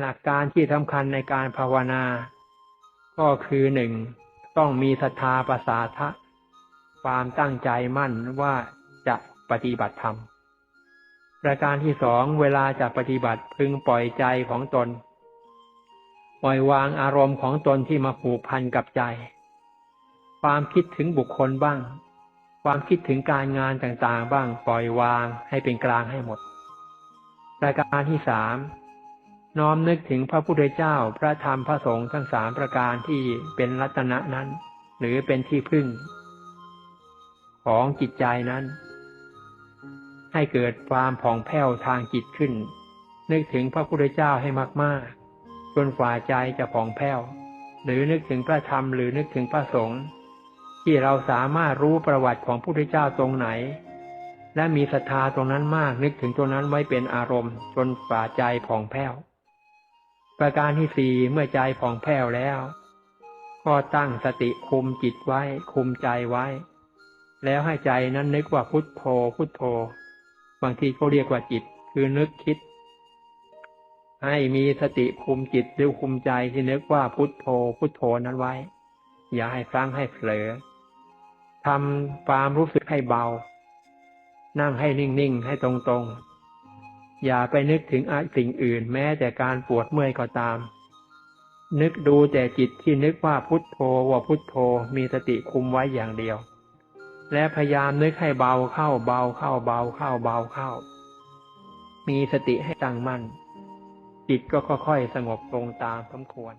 หลักการที่สำคัญในการภาวนา ก็คือหนึ่งต้องมีศรัทธาประสาทะความตั้งใจมั่นว่าจะปฏิบัติธรรม ประการที่สองเวลาจะปฏิบัติพึงปล่อยใจของตน ปล่อยวางอารมณ์ของตนที่มาผูกพันกับใจ ความคิดถึงบุคคลบ้าง ความคิดถึงการงานต่างๆ บ้างปล่อยวางให้เป็นกลางให้หมด ประการที่สาม น้อมนึกถึงพระพุทธเจ้าพระธรรมพระสงฆ์ทั้งสามประการที่เป็นรัตนะนั้น หรือเป็นที่พึ่ง ของจิตใจนั้น ให้เกิดความผ่องแผ้วทางจิตขึ้น นึกถึงพระพุทธเจ้าให้มากๆจนฝ่าใจจะผ่องแผ้ว หรือนึกถึงพระธรรมหรือนึกถึงพระสงฆ์ที่เราสามารถรู้ประวัติของพระพุทธเจ้าตรงไหนและมีศรัทธาตรงนั้นมากนึกถึงตรงนั้นไว้เป็นอารมณ์ จนฝ่าใจผ่องแผ้ว ประการที่สี่เมื่อใจผ่องแผ้วแล้ว ก็ตั้งสติคุมจิตไว้ คุมใจไว้ แล้วให้ใจนั้นนึกว่าพุทโธพุทโธ บางทีเขาเรียกว่าจิต คือนึกคิด ให้มีสติคุมจิตหรือคุมใจที่นึกว่าพุทโธพุทโธนั้นไว้ อย่าให้ฟังให้เผลอทำความรู้สึกให้เบา นั่งให้นิ่งๆ ให้ตรงๆ อย่าไปนึกถึงสิ่งอื่นแม้แต่การปวดเมื่อยก็ตาม นึกดูแต่จิตที่นึกว่าพุทโธว่าพุทโธมีสติคุมไว้อย่างเดียว และพยายามนึกให้เบาเข้าเบาเข้าเบาเข้าเบาเข้า มีสติให้ตั้งมั่น จิตก็ค่อยๆสงบลงตามสมควร